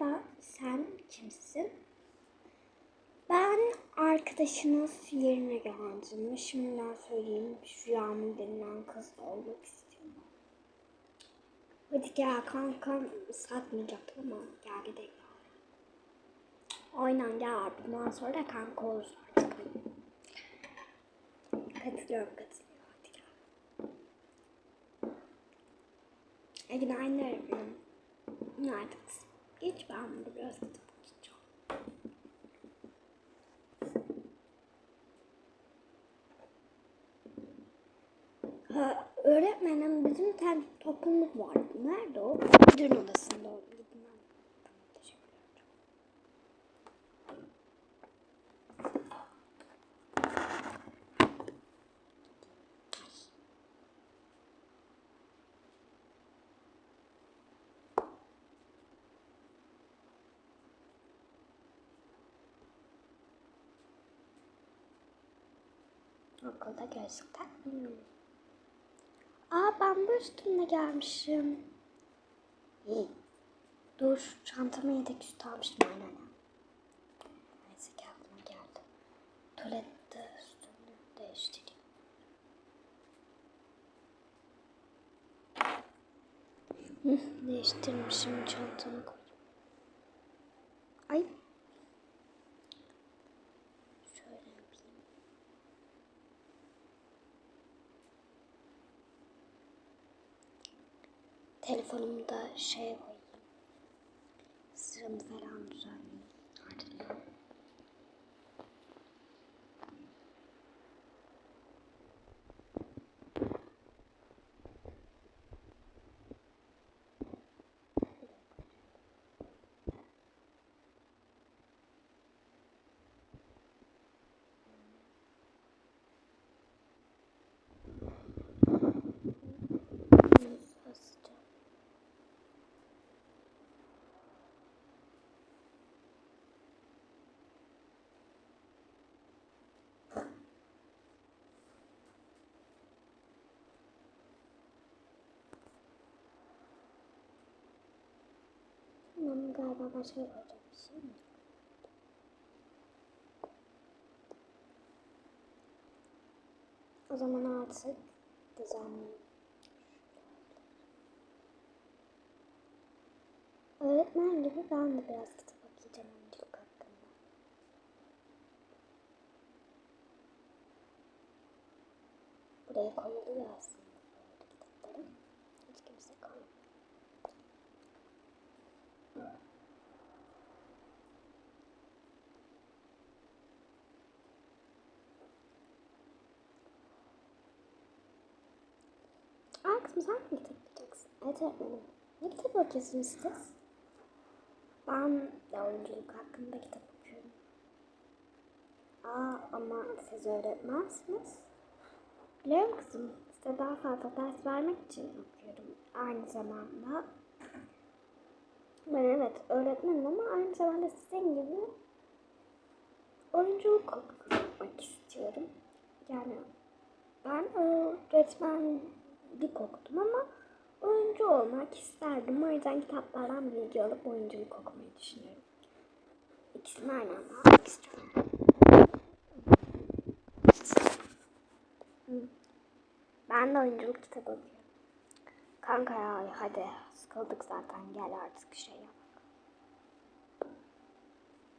Merhaba, sen kimsin? Ben arkadaşınız yerine geldim. Şimdiden söyleyeyim, şu Yağmur denilen kızla olmak istiyorum. Hadi gel kankam, satmayacaktım ama geldi de geldi. Aynen gel, bundan sonra da kanka oluruz artık. Katılıyorum, katılıyorum. Hadi gel. E Geç ben bunu biraz kitap okuyacağım. Ha, öğretmenim bizim bir tane toplumluk vardı. Nerede o? Müdürün odasında o. Gidin ben. Tamam, teşekkür ederim. Okulda gözlük takmıyorum. Aa ben bu üstümle gelmişim. İyi. Dur çantama yedek üstü almıştım aynen. Neyse ki aklıma geldi. Tuvalette üstümü değiştireyim. Değiştirmişim çantama koydum. Ay. Telefonumu da şeye koyayım. Sıramı falan düzenleyeyim. Artık. Hızlıca. Tamam galiba başka yapacak bir şey mi? O zaman artık düzenleyeyim. Öğretmen gibi ben de biraz kitap okuyacağım oyunculuk hakkında. Buraya koyuluyor aslında böyle kitapları. Hiç kimse koymuyor. Aa kızım sen mi kitap okuyacaksın? Evet öğretmenim. Ne kitap okuyorsunuz siz? Ben de oyunculuk hakkında kitap okuyorum. Aa ama siz öğretmensiniz. Biliyorum kızım. Size daha fazla ders vermek için okuyorum. Aynı zamanda ben evet öğretmenim ama aynı zamanda sizin gibi oyunculuk okumak istiyorum. Yani ben öğretmenlik okudum ama oyuncu olmak isterdim. O yüzden kitaplardan bilgi alıp oyunculuk okumayı düşünüyorum. İkisini aynı anda almak istiyorum. Ben de oyunculuk kitabı okuyorum. Kanka ya hadi sıkıldık zaten gel artık şey yap.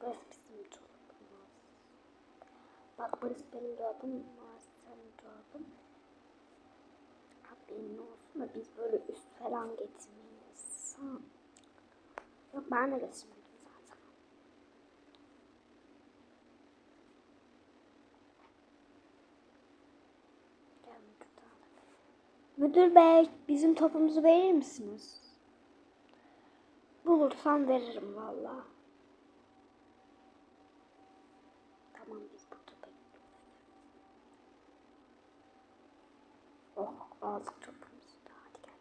Burası bizim dolabımız. Bak burası benim dolabım. Burası senin dolabın. Haberin olsun da biz böyle üst falan getirmeyiz. Yok ben de getirmedim zaten. Gel müdür bey bizim topumuzu verir misiniz? Bulursam veririm valla. Tamam biz burada bekliyoruz. Oh aldık topumuzu da hadi gel.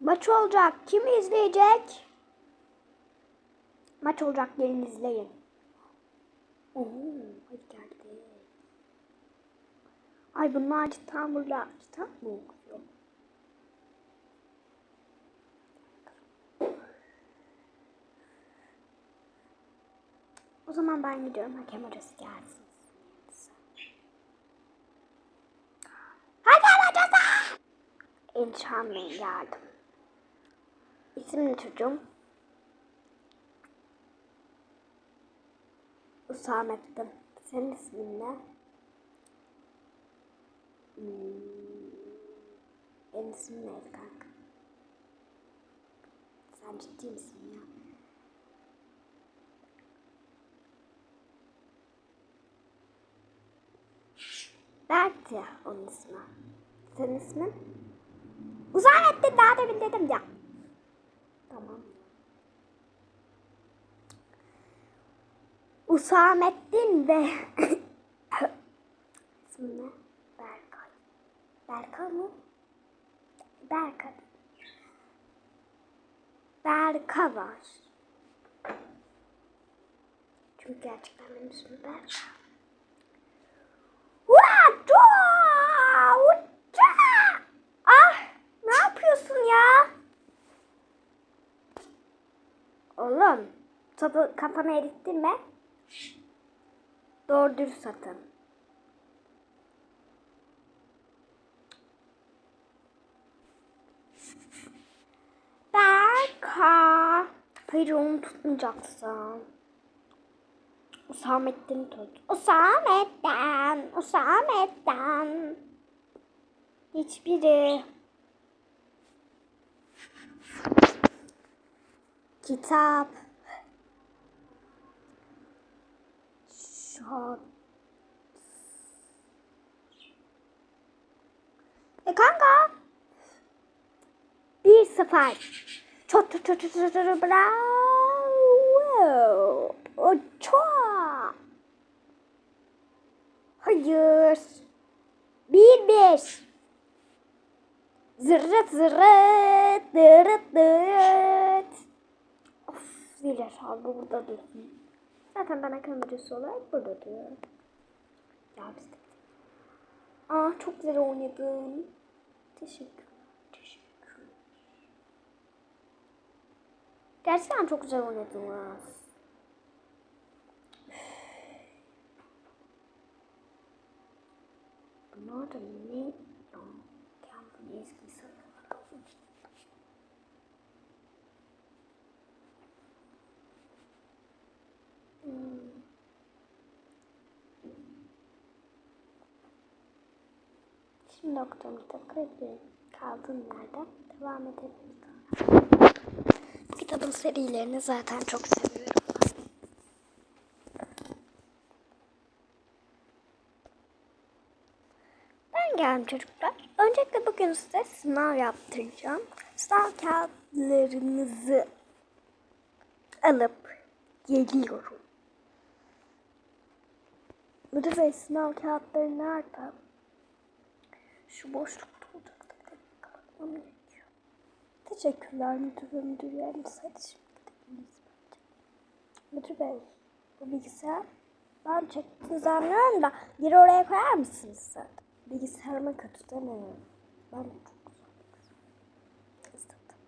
Maç olacak. Kim izleyecek? Maç olacak gelin izleyin. Oo, hadi gel gidelim. Ay bunlar cidden burada mı zaman ben gidiyorum. Hakem arası gelsin. Hakem arası! Endişelenmeyin geldim. İsim ne çocuğum? Usamettin. Senin ismin ne? Hmm. Benim ismim neydi kanka? Sen ciddi misin ya? Berk ya onun ismi. Senin ismin? Uzamettin daha demin dedim ya. Tamam. Usamettin ve ismi ne? Berkay. Berkay mı? Berkay. Berka var. Çünkü gerçekten benim ismim Berka. Ah! Ne yapıyorsun ya? Oğlum, topu kafana erittin mi? Doğru dürüst satın. Berka. Hayır onu tutmayacaksın. Usamettin tut. Usamettin. Usamettin. Hiçbiri. Kitap. Şot. E kanka. Bir sıfır. Çot çot çot çot çot bravo. Oça. Hayır. Bir bir. Zırıt zırıt. Dırıt dırıt. Of zile çaldı burada dursun. Zaten ben kamerası olarak burada duruyorum. Ya biz de. Aa çok güzel oynadın. Teşekkür. Teşekkür. Gerçekten çok güzel oynadınız. Bunlar da ne? Ya, kendini eski sanıyorlar. Hmm. Şimdi okuduğum kitap kayıtlayayım. Kaldığım yerden devam edelim. Kitabın serilerini zaten çok seviyorum. Geldim çocuklar. Öncelikle bugün size sınav yaptıracağım. Sınav kağıtlarınızı alıp geliyorum. Müdür bey sınav kağıtları nerede? Şu boşlukta gerekiyor. Teşekkürler müdür ve müdür yardımcısı. Müdür bey bu bilgisayar ben çektiğini zannediyorum da geri oraya koyar mısınız sen? Bilgisayarıma kötü demiyorum. Ben de çok güzel İstedim.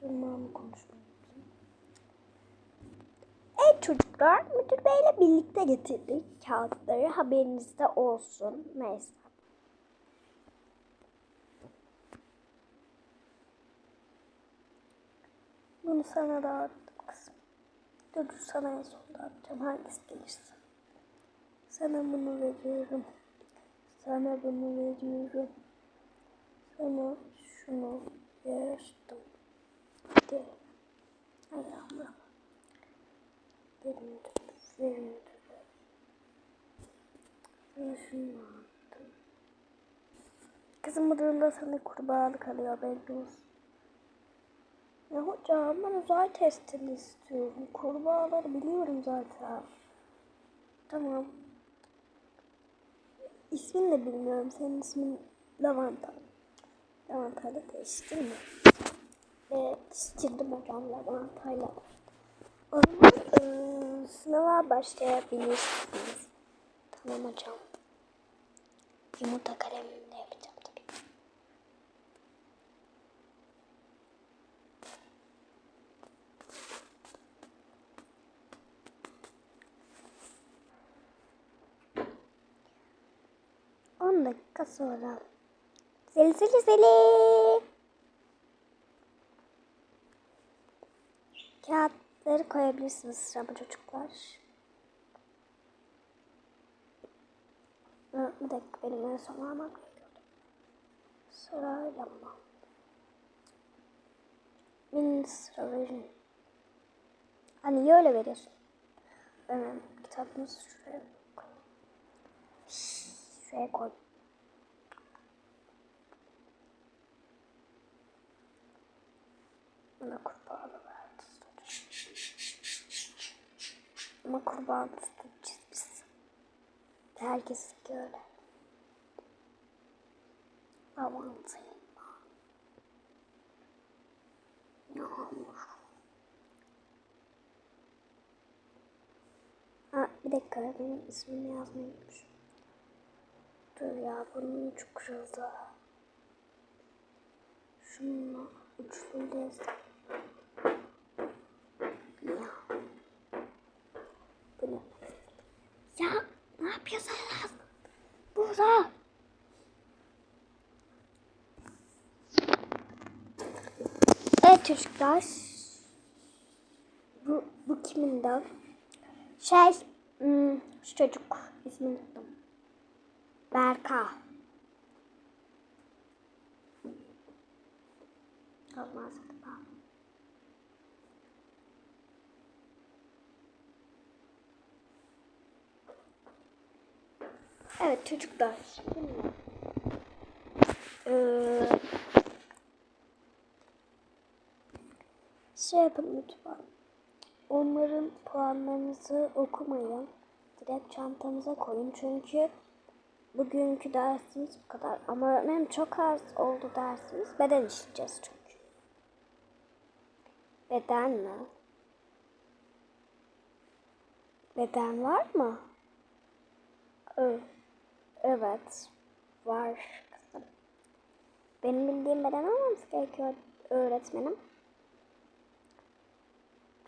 Durmamı konuşmayı Evet çocuklar müdür beyle birlikte getirdik kağıtları haberinizde olsun. Neyse. Bunu sana dağıttım kızım. Dur sana en son dağıtacağım hangisi gelirse. Sana bunu veriyorum. Sana bunu veriyorum. Sana şunu verdim. De. Allah'ım. Benim. Sana şunu attım. Kızım bu sana kurbağalık alıyor belli olsun. Ya hocam ben uzay testini istiyorum. Kurbağaları biliyorum zaten. Tamam. İsmini de bilmiyorum. Senin ismin Lavanta. Lavantayla değiştin mi? Evet, değiştirdim hocam Lavantayla. O zaman ıı, sınava başlayabilirsiniz. Tamam hocam. Yumurta kalemimle 10 dakika sonra. Zeli zeli zeli. Kağıtları koyabilirsiniz sırama çocuklar. Bir dakika benim en son almam gerekiyordu. Sırayla mı? Beni sıra verin. Hani niye öyle veriyorsun? Hemen kitabımızı şuraya koy. Şuraya koy. Bana kurbanı verdi. Ama kurbanı tutacağız biz. Herkes öyle. Aman sayın. Yağmur. Ha, bir dakika benim ismini yazmayı unutmuşum. Dur ya bunun ucu kırıldı. Şununla uçlu yazdım. Ya. Bu ne? Ya ne yapıyorsunuz? Burada. Evet çocuklar. Bu, bu kimin de? Şey, hmm, şu çocuk ismini unuttum. Berka. Olmaz. Evet çocuklar. Şimdi, Ee, şey yapın lütfen. Onların puanlarınızı okumayın. Direkt çantanıza koyun. Çünkü bugünkü dersimiz bu kadar. Ama benim çok az oldu dersimiz. Beden işleyeceğiz çünkü. Beden mi? Beden var mı? Evet. Var kızım. Benim bildiğim beden olmaması gerekiyor öğretmenim.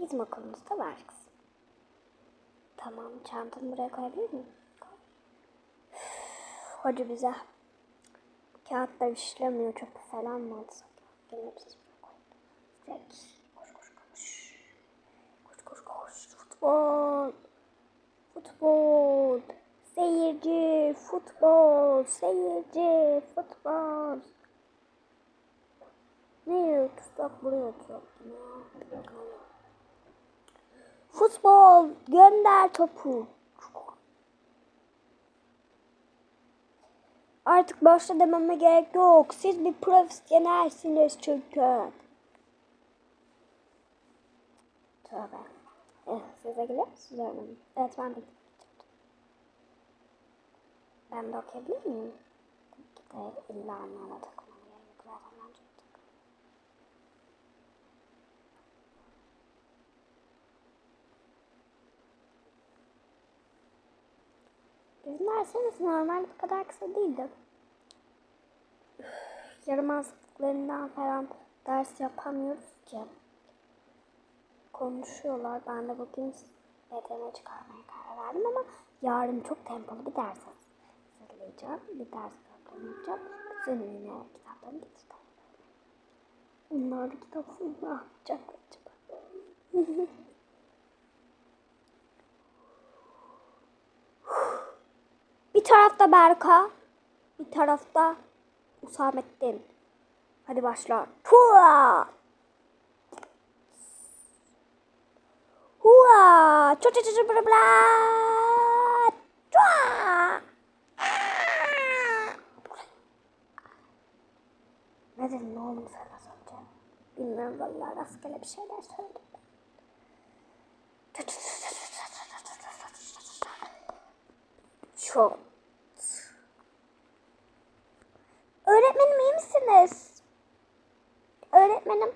Bizim okulumuzda var kızım. Tamam çantanı buraya koyabilir miyim? Koy. Hoca bize kağıtlar işlemiyor çöpü falan mı alsak? Gelin hepsini buraya koy. Direkt koş koş koş. Koş koş koş. Futbol. Futbol. Seyirci. Futbol. Seyirci. Futbol. Ne tutsak buraya atacaktım ya. Futbol. Gönder topu. Artık başla dememe gerek yok. Siz bir profesyonelsiniz çünkü. Tövbe. Evet, size geliyor musunuz? Evet, ben de Ben de okuyabilir miyim? Tabii anlamına takılmam gerek. Zaten ben çok takıldım. Bizim dersimiz normal bu kadar kısa değildi. Üf, Yaramazlıklarından falan ders yapamıyoruz ki. Konuşuyorlar. Ben de bugün bedene çıkarmaya karar verdim ama yarın çok tempolu bir ders hazırlayacağım. Bir ders yapacağım. Bütün yine kitaplarını getireceğim. Onlar da kitapsız ne yapacaklar acaba? tarafta Berka, bir tarafta Usamettin. Hadi başla. Hua! Hua! Ço ço ço ço bla bla! Ne dedin oğlum sen az önce? Bilmiyorum vallahi rastgele bir şeyler söyledim. Çok. Öğretmenim iyi misiniz? Öğretmenim.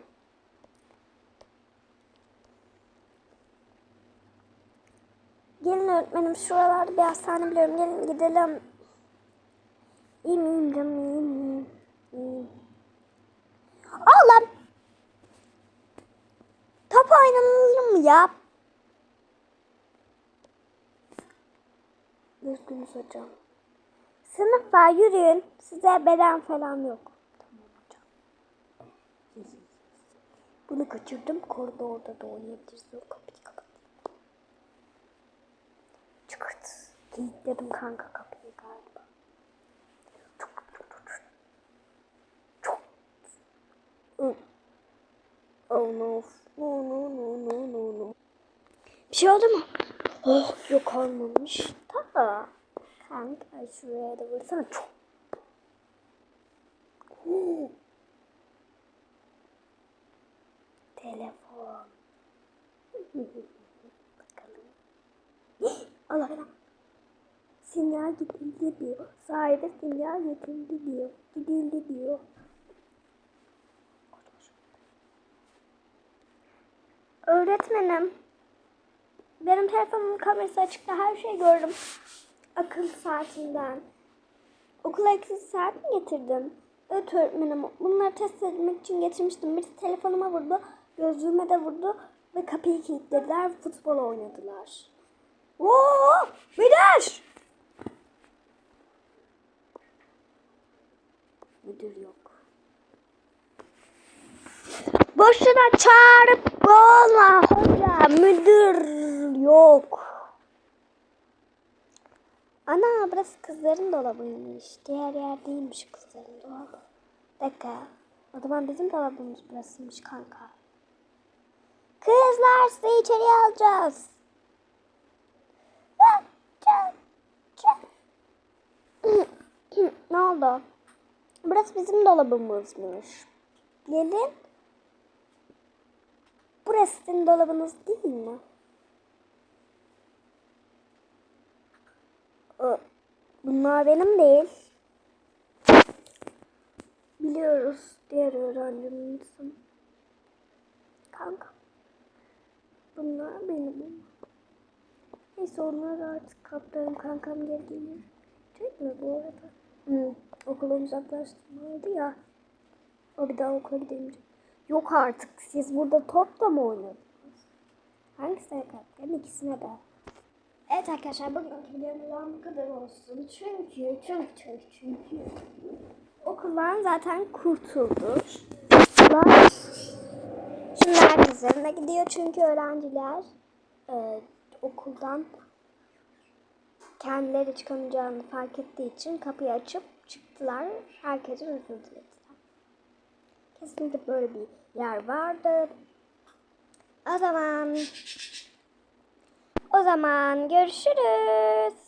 Gelin öğretmenim şuralarda bir hastane biliyorum. Gelin gidelim. İyiyim iyiyim canım iyiyim iyiyim. Oğlum. Top oynanalım ya? Üzgünüz hocam. Sınıfa yürüyün. Size beden falan yok. Bunu kaçırdım. Koridorda da oynayabiliriz. Yok kapıyı kapat. Çıkart. Kilitledim kanka kapıyı galiba. Çok. Oh no. No no no no no no. Bir şey oldu mu? Oh yok olmamış. Tamam. Kanka şuraya da. Telefon. Bakalım. Allah Allah. Sinyal gidildi diyor. Sahibi sinyal gidildi diyor. Gidildi diyor. Öğretmenim. Benim telefonumun kamerası açıkta her şeyi gördüm. Akıl saatinden. Okula akıl saat mi getirdin? Evet öğretmenim. Bunları test etmek için getirmiştim. Birisi telefonuma vurdu. Gözlüğüme de vurdu. Ve kapıyı kilitlediler. Futbol oynadılar. Oo! Müdür! Müdür yok. Boşuna çağırıp boğma hoca. Müdür yok. Ana burası kızların dolabıymış. Diğer yer değilmiş kızların dolabı. Dakika. O zaman bizim dolabımız burasıymış kanka. Kızlar sizi içeriye alacağız. ne oldu? Burası bizim dolabımızmış. Gelin. Burası sizin dolabınız değil mi? Bunlar benim değil. Biliyoruz diğer öğrencimizin. Kanka. Bunlar benim. Neyse onları artık kaplarım kankam geri gelir. Çek mi bu arada? Hı, okulu uzaklaştırmalıydı ya. O bir daha okula gidemeyecek. Yok artık siz burada topla mı oynadınız? Hangisine kalktın? İkisine de. Evet arkadaşlar bugünkü videomuzdan bu kadar olsun. Çünkü, çünkü, çünkü, çünkü okuldan zaten kurtuldu. Okullar şimdi herkesin de gidiyor çünkü öğrenciler e, okuldan kendileri çıkamayacağını fark ettiği için kapıyı açıp çıktılar. Herkese özür dilediler. Kesinlikle böyle bir yer vardı. O zaman o zaman görüşürüz.